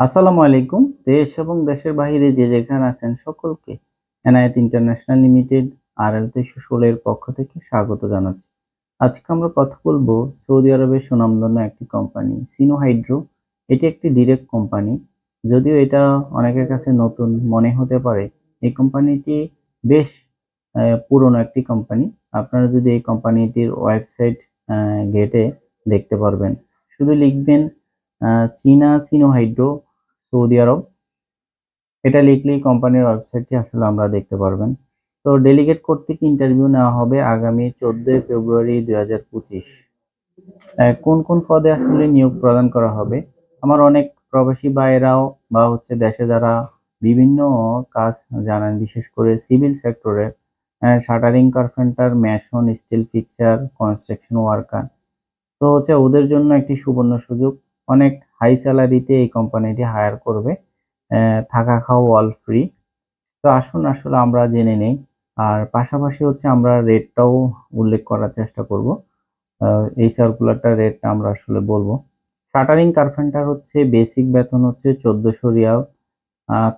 আসসালামু আলাইকুম। দেশ এবং দেশের বাইরে যে যেখানে আছেন সকলকে এনায়েত ইন্টারন্যাশনাল লিমিটেড আর এল ষোলোর পক্ষ থেকে স্বাগত জানাচ্ছি। আজকে আমরা কথা বলব সৌদি আরবের সুনামধন্য একটি কোম্পানি, সিনো হাইড্রো। এটি একটি ডিরেক্ট কোম্পানি। যদিও এটা অনেকের কাছে নতুন মনে হতে পারে, এই কোম্পানিটি বেশ পুরনো একটি কোম্পানি। আপনারা যদি এই কোম্পানিটির ওয়েবসাইট ঘেটে দেখতে পারবেন। শুধু লিখবেন চীনা সিনো হাইড্রো। সৌদি আরব। এটা লিখলেই কোম্পানির ওয়েবসাইটটি আসলে আমরা দেখতে পারবেন। তো ডেলিগেট কর্তৃক ইন্টারভিউ নেওয়া হবে আগামী চোদ্দই ফেব্রুয়ারি দুই হাজার পঁচিশ। কোন কোন পদে আসলে নিয়োগ প্রদান করা হবে? আমার অনেক প্রবাসী ভাইয়েরাও বা হচ্ছে দেশে যারা বিভিন্ন কাজ জানেন, বিশেষ করে সিভিল সেক্টরে shuttering carpenter mason steel fixer construction worker তো হচ্ছে ওদের জন্য একটি সুবর্ণ সুযোগ। অনেক হাই স্যালারিতে এই কোম্পানিটি হায়ার করবে। থাকা খাওয়া অল ফ্রি তো আসুন আসলে আমরা জেনে নেই। আর পাশাপাশি হচ্ছে আমরা রেটটাও উল্লেখ করার চেষ্টা করব। এই সার্কুলারটার রেটটা আমরা আসলে বলব। শাটারিং কার্পেন্টার হচ্ছে বেসিক বেতন হচ্ছে চোদ্দশো রিয়াল।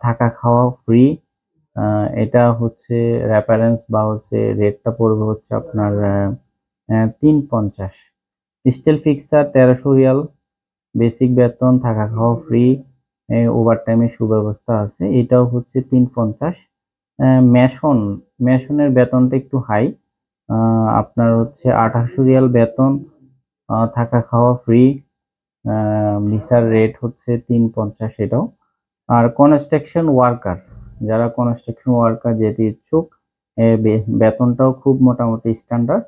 থাকা খাওয়া ফ্রি এটা হচ্ছে রেফারেন্স বা হচ্ছে রেটটা পড়বে হচ্ছে আপনার তিন পঞ্চাশ। স্টিল ফিক্সার তেরোশো রিয়াল। বেসিক বেতন, থাকা খাওয়া ফ্রি ওভারটাইমের সুব্যবস্থা আছে। এটাও হচ্ছে তিন পঞ্চাশ। মেশন, মেশনের বেতনটা একটু হাই আপনার হচ্ছে আঠাশশো রিয়াল বেতন থাকা খাওয়া ফ্রি ভিসার রেট হচ্ছে তিন পঞ্চাশ এটাও। আর কনস্ট্রাকশন ওয়ার্কার যারা কনস্ট্রাকশন ওয়ার্কার যেটি ইচ্ছুক বেতনটাও খুব মোটামুটি স্ট্যান্ডার্ড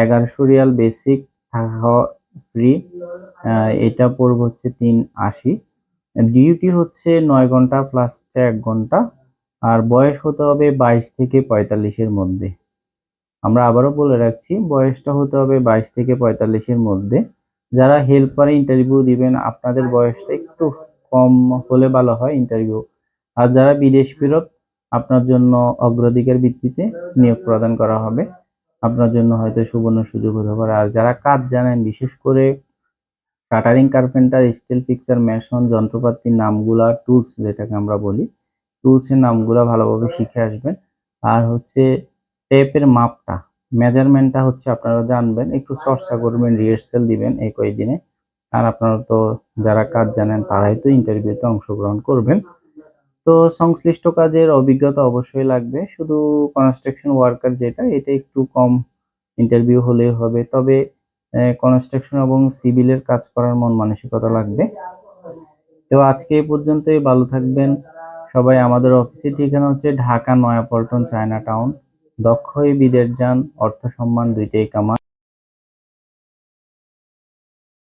এগারোশো রিয়াল বেসিক থাকা ফ্রি এটা পড়বে হচ্ছে তিন আশি। ডিউটি হচ্ছে নয় ঘণ্টা প্লাস এক ঘণ্টা, আর বয়স হতে হবে বাইশ থেকে পঁয়তাল্লিশের মধ্যে। আমরা আবারও বলে রাখছি, বয়সটা হতে হবে বাইশ থেকে পঁয়তাল্লিশের মধ্যে। যারা হেল্পারে ইন্টারভিউ দিবেন, আপনাদের বয়সটা একটু কম হলে ভালো হয় ইন্টারভিউ আর যারা বিদেশ ফেরত, আপনার জন্য অগ্রাধিকার ভিত্তিতে নিয়োগ প্রদান করা হবে। আপনার জন্য হয়তো সুবর্ণ সুযোগ হতে পারে। আর যারা কাজ জানেন, বিশেষ করে catering carpenter, steel picture mason যন্ত্রপাতির নামগুলা, টুলস যেটাকে আমরা বলি, টুলসের নামগুলা ভালোভাবে শিখে আসবেন। আর হচ্ছে টেপের মাপটা, মেজারমেন্টটা হচ্ছে আপনারা জানবেন, একটু চর্চা করবেন, রিহার্সেল দিবেন এই কয়েকদিনে আর আপনারা তো যারা কাজ জানেন, তারাই তো ইন্টারভিউতে অংশগ্রহণ করবেন। তো সংশ্লিষ্ট কাজের অভিজ্ঞতা অবশ্যই লাগবে। শুধু কনস্ট্রাকশন ওয়ার্কার যেটা, এটা একটু কম ইন্টারভিউ হলেই হবে। তবে কনস্ট্রাকশন এবং সিভিলের কাজ করার মন মানসিকতা লাগবে। তো আজকে এই পর্যন্তই। ভালো থাকবেন। সবাই আমাদের অফিসের ঠিকানা হচ্ছে ঢাকা নয়াপল্টন, চায়না টাউন। দক্ষই বিদেশ যান। অর্থ সম্মান দুইটাই কামান।